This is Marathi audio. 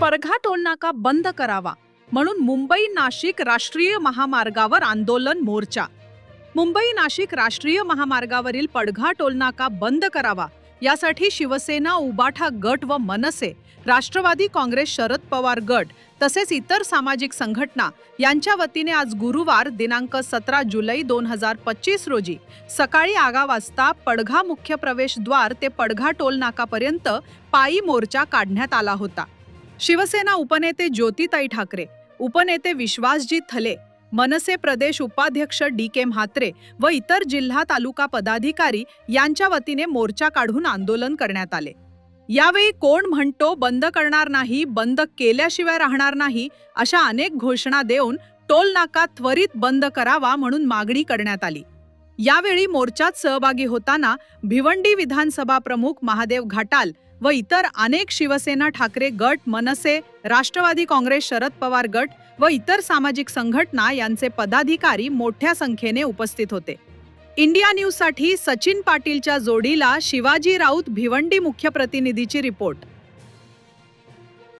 पडघा टोलनाका बंद करावा? म्हणून मुंबई नाशिक राष्ट्रीय महामार्गावर आंदोलन मोर्चा. मुंबई नाशिक राष्ट्रीय महामार्गावरील पडघा टोलनाका बंद करावा? यासाठी शिवसेना उबाठा गट व मनसे राष्ट्रवादी काँग्रेस शरद पवार गट तसेच इतर सामाजिक संघटना यांच्या वतीने आज गुरुवार दिनांक सतरा जुलै दोन हजार पच्चीस रोजी सकाळी आगा वाजता पडघा मुख्य प्रवेशद्वार ते पडघा टोल नाकापर्यंत पायी मोर्चा काढण्यात आला होता. शिवसेना उपनेते ज्योतिताई ठाकरे उपनेते विश्वासजी थले मनसे प्रदेश उपाध्यक्ष डी के म्हात्रे व इतर जिल्हा तालुका पदाधिकारी यांच्या वतीने मोर्चा काढून आंदोलन करण्यात आले. यावेळी कोण म्हणतो बंद करणार नाही बंद केल्याशिवाय राहणार नाही अशा अनेक घोषणा देऊन टोल नाका त्वरित बंद करावा म्हणून मागणी करण्यात आली. यावेळी मोर्चात सहभागी होताना भिवंडी विधानसभा प्रमुख महादेव घाटाल व इतर अनेक शिवसेना ठाकरे गट मनसे राष्ट्रवादी काँग्रेस शरद पवार गट व इतर सामाजिक संघटना यांचे पदाधिकारी मोठ्या संख्येने उपस्थित होते. इंडिया न्यूजसाठी सचिन पाटीलच्या जोडीला शिवाजी राऊत भिवंडी मुख्य प्रतिनिधीची रिपोर्ट.